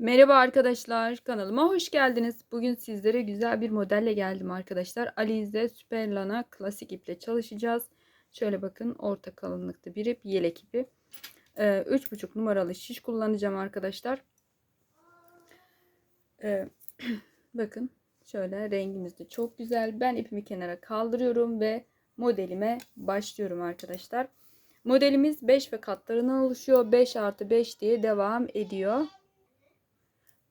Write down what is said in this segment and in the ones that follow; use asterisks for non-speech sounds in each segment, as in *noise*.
Merhaba arkadaşlar, kanalıma hoş geldiniz. Bugün sizlere güzel bir modelle geldim arkadaşlar. Alize Superlana klasik iple çalışacağız. Şöyle bakın orta kalınlıkta bir ip, yelek ipi. Ee, 3,5 numaralı şiş kullanacağım arkadaşlar. Ee, *clears throat* bakın şöyle rengimiz de çok güzel. Ben ipimi kenara kaldırıyorum ve modelime başlıyorum arkadaşlar. Modelimiz 5 ve katlarından oluşuyor. 5 artı 5 diye devam ediyor.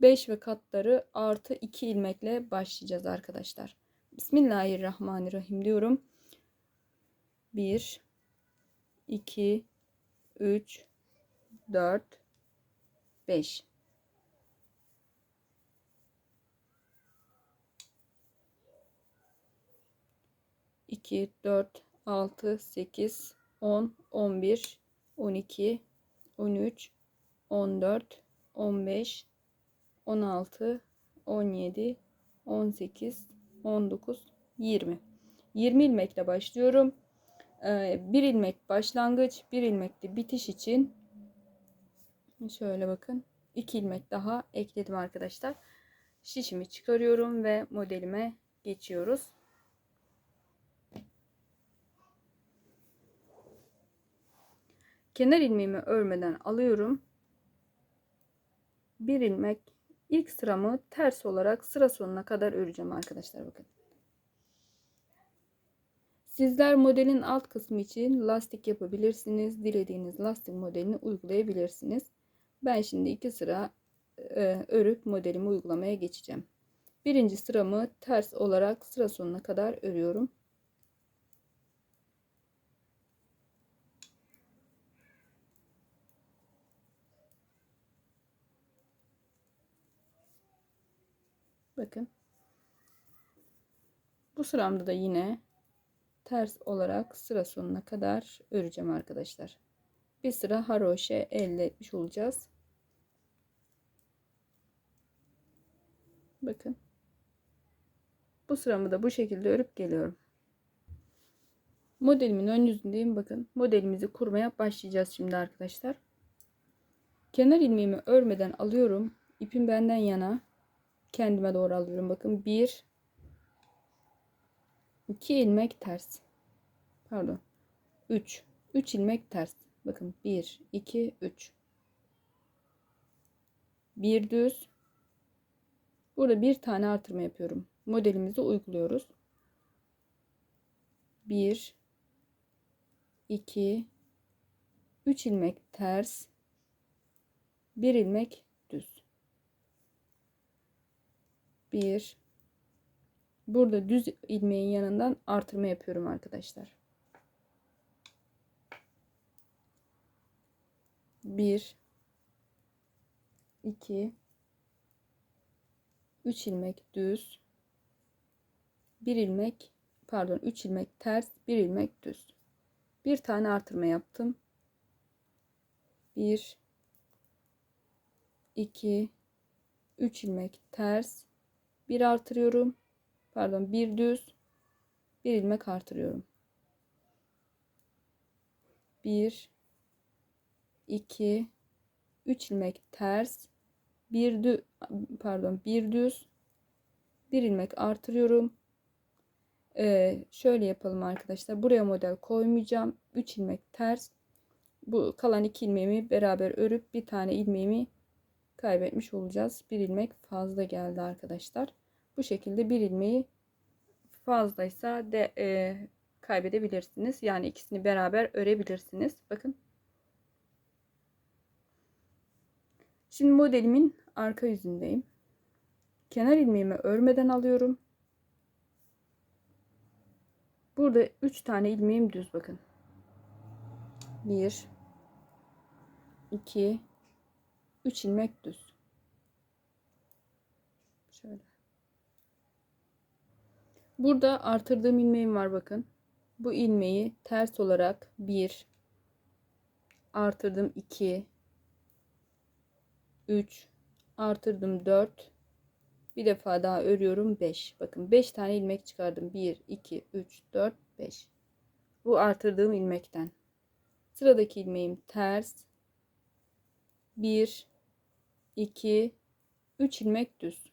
5 ve katları artı 2 ilmekle başlayacağız arkadaşlar. Bismillahirrahmanirrahim diyorum. 1 2 3 4 5 2 4 6 8 10 11 12 13 14 15 16, 17, 18, 19, 20. 20 ilmekle başlıyorum. Ee, bir ilmek başlangıç, bir ilmek de bitiş için şöyle bakın. 2 ilmek daha ekledim arkadaşlar. Şişimi çıkarıyorum ve modelime geçiyoruz. Kenar ilmeğimi örmeden alıyorum. Bir ilmek İlk sıramı ters olarak sıra sonuna kadar öreceğim arkadaşlar bakın. Sizler modelin alt kısmı için lastik yapabilirsiniz. Dilediğiniz lastik modelini uygulayabilirsiniz. Ben şimdi iki sıra e, örüp modelimi uygulamaya geçeceğim. Birinci sıramı ters olarak sıra sonuna kadar örüyorum. Bakın. Bu sıramda da yine ters olarak sıra sonuna kadar öreceğim arkadaşlar. Bir sıra haroşe elde etmiş olacağız. Bakın. Bu sıramı da bu şekilde örüp geliyorum. Modelimin ön yüzündeyim. Bakın modelimizi kurmaya başlayacağız şimdi arkadaşlar. Kenar ilmeğimi örmeden alıyorum. İpim benden yana kendime doğru alıyorum. Bakın bir iki ilmek ters. Pardon. üç üç ilmek ters. Bakın bir iki üç Bir düz. Burada bir tane artırma yapıyorum. Modelimizi uyguluyoruz. Bir iki üç ilmek ters. Bir ilmek düz. 1 burada düz ilmeğin yanından artırma yapıyorum arkadaşlar. 1 2 3 ilmek düz. 1 ilmek pardon 3 ilmek ters 1 ilmek düz. Bir tane artırma yaptım. 1 2 3 ilmek ters bir artırıyorum. Pardon bir düz bir ilmek artırıyorum. Bir, iki, üç ilmek ters, bir düz, pardon bir düz, bir ilmek artırıyorum. Ee, şöyle yapalım arkadaşlar. Buraya model koymayacağım. 3 ilmek ters. Bu kalan iki ilmeğimi beraber örüp bir tane ilmeğimi kaybetmiş olacağız. Bir ilmek fazla geldi arkadaşlar. Bu şekilde bir ilmeği fazlaysa de e, kaybedebilirsiniz. Yani ikisini beraber örebilirsiniz. Bakın. Şimdi modelimin arka yüzündeyim. Kenar ilmeğimi örmeden alıyorum. Burada 3 tane ilmeğim düz bakın. 1 2 3 ilmek düz. Şöyle. Burada artırdığım ilmeğim var bakın. Bu ilmeği ters olarak 1 artırdım 2 3 artırdım 4 bir defa daha örüyorum 5 bakın 5 tane ilmek çıkardım 1 2 3 4 5 bu artırdığım ilmekten sıradaki ilmeğim ters 1 2 3 ilmek düz.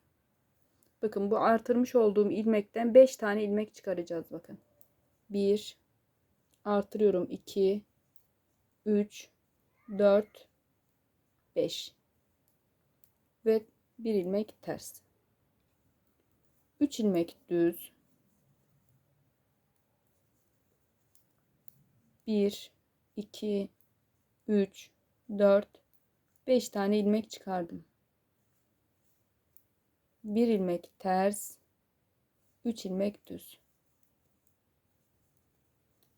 Bakın bu artırmış olduğum ilmekten 5 tane ilmek çıkaracağız bakın. 1 artırıyorum 2 3 4 5 ve bir ilmek ters. 3 ilmek düz. 1 2 3 4 5 tane ilmek çıkardım. 1 ilmek ters, 3 ilmek düz.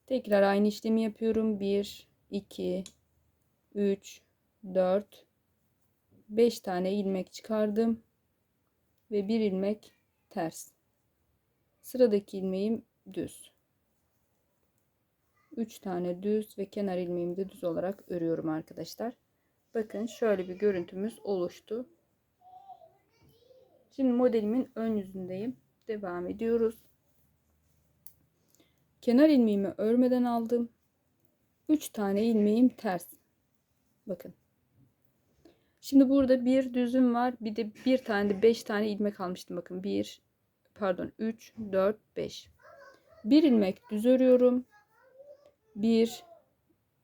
Tekrar aynı işlemi yapıyorum. 1 2 3 4 5 tane ilmek çıkardım ve bir ilmek ters. Sıradaki ilmeğim düz. 3 tane düz ve kenar ilmeğimi de düz olarak örüyorum arkadaşlar. Bakın şöyle bir görüntümüz oluştu. Şimdi modelimin ön yüzündeyim. Devam ediyoruz. Kenar ilmeğimi örmeden aldım. 3 tane ilmeğim ters. Bakın. Şimdi burada bir düzüm var. Bir de bir tane de 5 tane ilmek almıştım. Bakın 1 pardon 3 4 5. Bir ilmek düz örüyorum. 1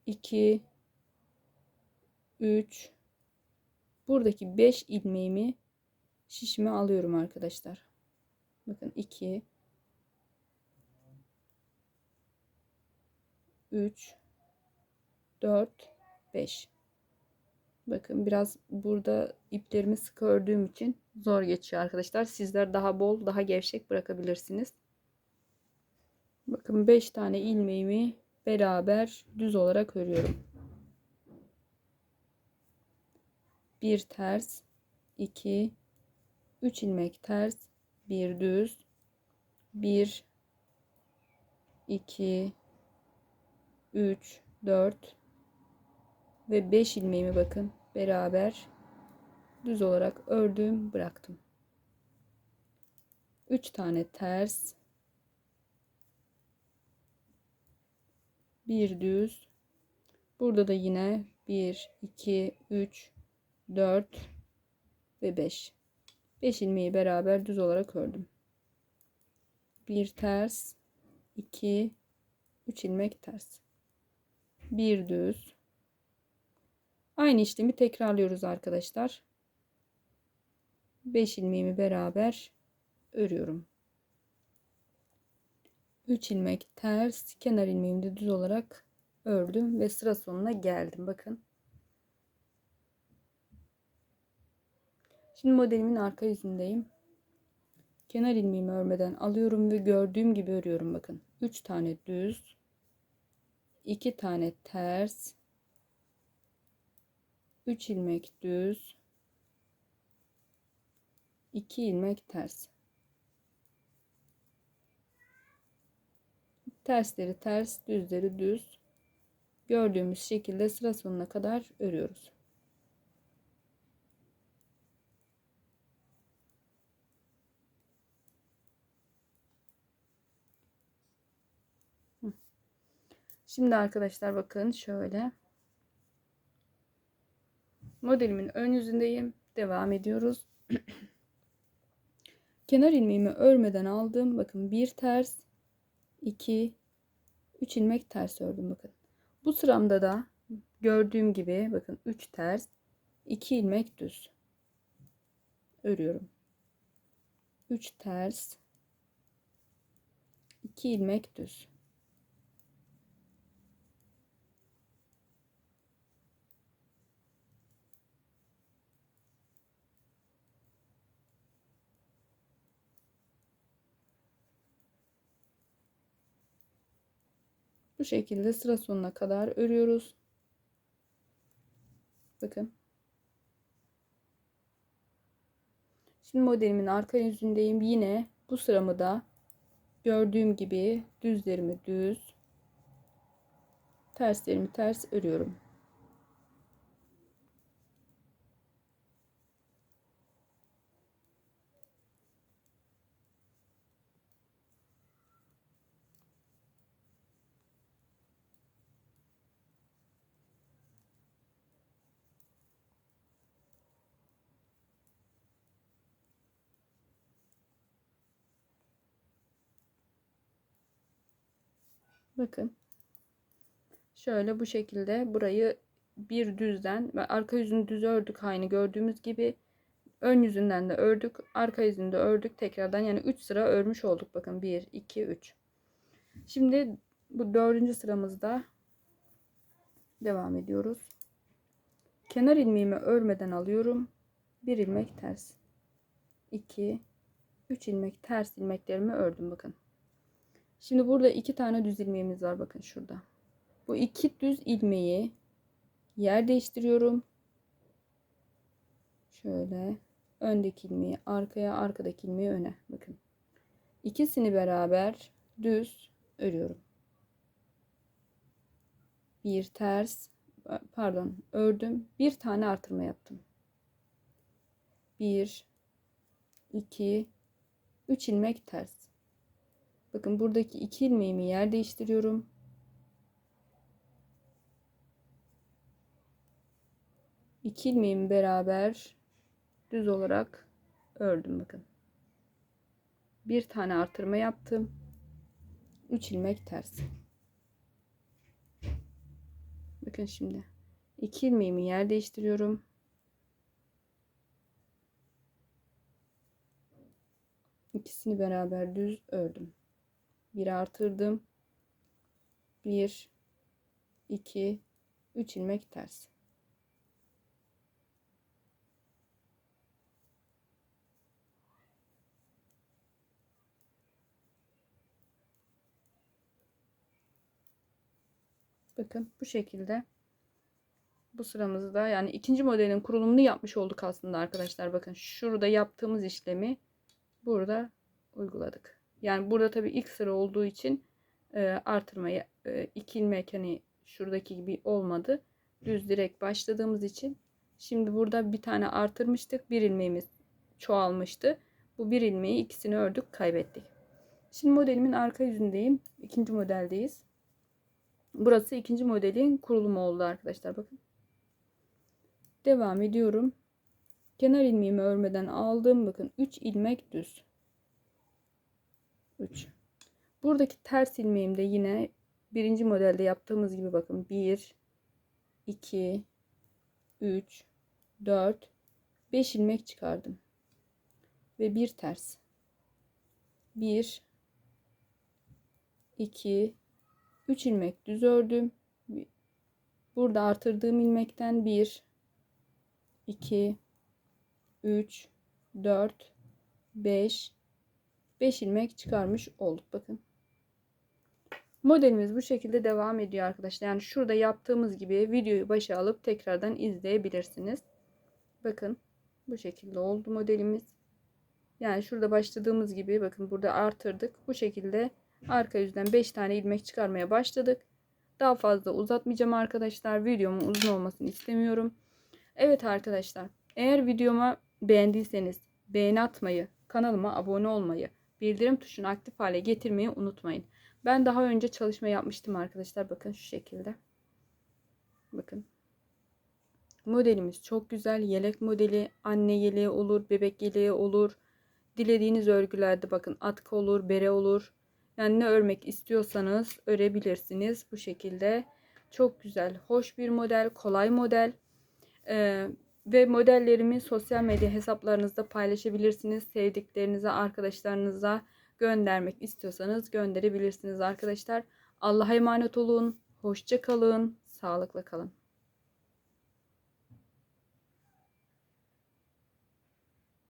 2 3 buradaki 5 ilmeğimi şişime alıyorum arkadaşlar. Bakın 2 3 4 5 Bakın biraz burada iplerimi sık ördüğüm için zor geçiyor arkadaşlar. Sizler daha bol, daha gevşek bırakabilirsiniz. Bakın 5 tane ilmeğimi beraber düz olarak örüyorum. Bir ters, 2 3 ilmek ters, bir düz, 1 2 3 4 ve 5 ilmeğimi bakın beraber düz olarak ördüm bıraktım. 3 tane ters bir düz. Burada da yine 1 2 3 4 ve 5 5 ilmeği beraber düz olarak ördüm bir ters 2 3 ilmek ters bir düz Aynı işlemi tekrarlıyoruz arkadaşlar. 5 ilmeğimi beraber örüyorum. 3 ilmek ters, kenar ilmeğimi de düz olarak ördüm ve sıra sonuna geldim. Bakın. Şimdi modelimin arka yüzündeyim. Kenar ilmeğimi örmeden alıyorum ve gördüğüm gibi örüyorum bakın. 3 tane düz, 2 tane ters, 3 ilmek düz 2 ilmek ters tersleri ters düzleri düz gördüğümüz şekilde sıra sonuna kadar örüyoruz Şimdi arkadaşlar bakın şöyle Modelimin ön yüzündeyim. Devam ediyoruz. *clears throat* Kenar ilmeğimi örmeden aldım. Bakın bir ters, iki, üç ilmek ters ördüm bakın. Bu sıramda da gördüğüm gibi bakın 3 ters, 2 ilmek düz örüyorum. 3 ters, 2 ilmek düz. Bu şekilde sıra sonuna kadar örüyoruz. Bakın. Şimdi modelimin arka yüzündeyim. Yine bu sıramı da gördüğüm gibi düzlerimi düz, terslerimi ters örüyorum. Bakın. Şöyle bu şekilde burayı bir düzden ve arka yüzünü düz ördük aynı gördüğümüz gibi. Ön yüzünden de ördük. Arka yüzünü de ördük tekrardan. Yani 3 sıra örmüş olduk. Bakın 1, 2, 3. Şimdi bu dördüncü sıramızda devam ediyoruz. Kenar ilmeğimi örmeden alıyorum. Bir ilmek ters. 2, 3 ilmek ters ilmeklerimi ördüm bakın. Şimdi burada iki tane düz ilmeğimiz var bakın şurada. Bu iki düz ilmeği yer değiştiriyorum. Şöyle öndeki ilmeği arkaya, arkadaki ilmeği öne. Bakın. İkisini beraber düz örüyorum. Bir ters, pardon, ördüm. Bir tane artırma yaptım. Bir, iki, üç ilmek ters. Bakın buradaki iki ilmeğimi yer değiştiriyorum. İki ilmeğimi beraber düz olarak ördüm bakın. Bir tane artırma yaptım. 3 ilmek ters. Bakın şimdi. 2 ilmeğimi yer değiştiriyorum. İkisini beraber düz ördüm. Bir artırdım. 1 2 3 ilmek ters. Bakın bu şekilde bu sıramızda yani ikinci modelin kurulumunu yapmış olduk aslında arkadaşlar. Bakın şurada yaptığımız işlemi burada uyguladık. Yani burada tabii ilk sıra olduğu için e, artırmayı e, iki ilmek hani şuradaki gibi olmadı. Düz direkt başladığımız için şimdi burada bir tane artırmıştık. Bir ilmeğimiz çoğalmıştı. Bu bir ilmeği ikisini ördük kaybettik. Şimdi modelimin arka yüzündeyim. İkinci modeldeyiz. Burası ikinci modelin kurulumu oldu arkadaşlar. Bakın. Devam ediyorum. Kenar ilmeğimi örmeden aldım. Bakın 3 ilmek düz. 3. Buradaki ters ilmeğimde yine birinci modelde yaptığımız gibi bakın 1 2 3 4 5 ilmek çıkardım. Ve bir ters. 1 2 3 ilmek düz ördüm. Burada artırdığım ilmekten 1 2 3 4 5 5 ilmek çıkarmış olduk bakın. Modelimiz bu şekilde devam ediyor arkadaşlar. Yani şurada yaptığımız gibi videoyu başa alıp tekrardan izleyebilirsiniz. Bakın bu şekilde oldu modelimiz. Yani şurada başladığımız gibi bakın burada artırdık. Bu şekilde arka yüzden 5 tane ilmek çıkarmaya başladık. Daha fazla uzatmayacağım arkadaşlar. Videomun uzun olmasını istemiyorum. Evet arkadaşlar. Eğer videoma beğendiyseniz beğeni atmayı, kanalıma abone olmayı, bildirim tuşunu aktif hale getirmeyi unutmayın. Ben daha önce çalışma yapmıştım arkadaşlar. Bakın şu şekilde. Bakın. Modelimiz çok güzel. Yelek modeli, anne yeleği olur, bebek yeleği olur. Dilediğiniz örgülerde bakın atkı olur, bere olur. Yani ne örmek istiyorsanız örebilirsiniz bu şekilde. Çok güzel, hoş bir model, kolay model. Ee, ve modellerimi sosyal medya hesaplarınızda paylaşabilirsiniz. Sevdiklerinize, arkadaşlarınıza göndermek istiyorsanız gönderebilirsiniz arkadaşlar. Allah'a emanet olun. Hoşça kalın. Sağlıkla kalın.